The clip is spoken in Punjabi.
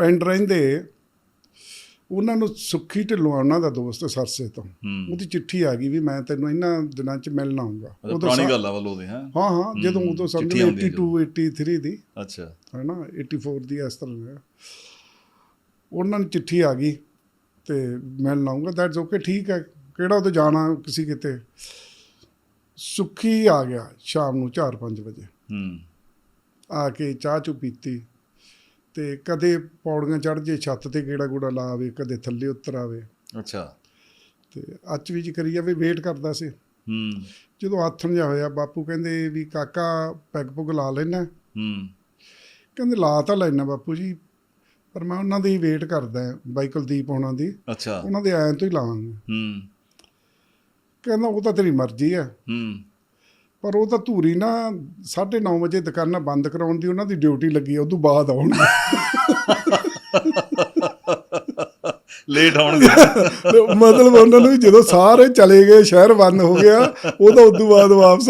ਪਿੰਡ ਰਹਿੰਦੇ ਉਹਨਾਂ ਨੂੰ ਸੁੱਖੀ ਢਿੱਲੋਂ ਉਹਨਾਂ ਦਾ ਦੋਸਤ ਸਰਸੇ ਤੋਂ। ਉਹਦੀ ਚਿੱਠੀ ਆ ਗਈ ਵੀ ਮੈਂ ਤੈਨੂੰ ਇਹਨਾਂ ਦਿਨਾਂ 'ਚ ਮਿਲਣ ਆਊਂਗਾ ਅੱਛਾ, ਪੁਰਾਣੀ ਗੱਲ ਆ ਵੱਲ ਹਾਂ? ਹਾਂ ਹਾਂ ਜਦੋਂ ਉਦੋਂ ਸਮਝ ਚਿੱਠੀ ਲਓ ਆਉਂਦੀ ਹੈ 82 83 ਦੀ। ਅੱਛਾ। ਹੈ ਨਾ 84 ਦੀ ਇਸ ਤਰ੍ਹਾਂ ਉਹਨਾਂ ਨੂੰ ਚਿੱਠੀ ਆ ਗਈ ਤੇ ਮਿਲਣ ਆਊਂਗਾ। ਦੈਟਸ ਓਕੇ ਠੀਕ ਹੈ ਕਿਹੜਾ ਉਹਦੇ ਜਾਣਾ ਕਿਸੇ ਕਿਤੇ? ਸੁੱਖੀ ਆ ਗਿਆ ਸ਼ਾਮ ਨੂੰ 4-5 ਵਜੇ। ਹੂੰ। ਆ ਕੇ ਚਾਹ ਚੁ ਪੀਤੀ। ਤੇ ਕਦੇ ਪੌੜੀਆਂ ਚੜ ਜੇ ਛੱਤ ਤੇ ਗੇੜਾ ਗੂੜਾ ਲਾ ਆਵੇ ਕਦੇ ਥੱਲੇ ਉਤਰ ਆਵੇ। ਅੱਛਾ। ਤੇ ਅੱਜ ਵੀ ਜੀ ਕਰੀ ਜਾਵੇ ਵੇਟ ਕਰਦਾ ਸੀ। ਹੂੰ। ਜਦੋਂ ਆਥਣ ਜਾ ਹੋਇਆ ਬਾਪੂ ਕਹਿੰਦੇ ਵੀ ਕਾਕਾ ਪੈਗ ਪੁਗ ਲਾ ਲੈਣਾ ਹੂੰ। ਕਹਿੰਦੇ ਲਾ ਤਾਂ ਲੈਣਾ ਬਾਪੂ ਜੀ ਪਰ ਮੈਂ ਉਹਨਾਂ ਦੀ ਵੇਟ ਕਰਦਾ ਬਾਈ ਕੁਲਦੀਪ ਹੋਣਾ ਦੀ। ਅੱਛਾ। ਉਹਨਾਂ ਦੇ ਆਇਆਂ ਤੋਂ ਹੀ ਲਾਵਾਂਗਾ। ਹੂੰ। ਕਹਿੰਦਾ ਉਹ ਤਾਂ ਤੇਰੀ ਮਰਜ਼ੀ ਆ। ਹੂੰ। ਪਰ ਉਹ ਤਾਂ ਧੂਰੀ ਨਾ 9:30 ਵਜੇ ਦੁਕਾਨਾਂ ਬੰਦ ਕਰਾਉਣ ਦੀ ਉਹਨਾਂ ਦੀ ਡਿਊਟੀ ਲੱਗੀ ਆ ਉਦੋਂ ਬਾਅਦ ਆਉਣ ਲੇਟ ਤੇ ਮਤਲਬ ਉਹਨਾਂ ਨੂੰ ਜਦੋਂ ਸਾਰੇ ਚਲੇ ਗਏ ਸ਼ਹਿਰ ਬੰਦ ਹੋ ਗਿਆ ਉਹ ਤਾਂ ਉਦੋਂ ਬਾਅਦ ਵਾਪਸ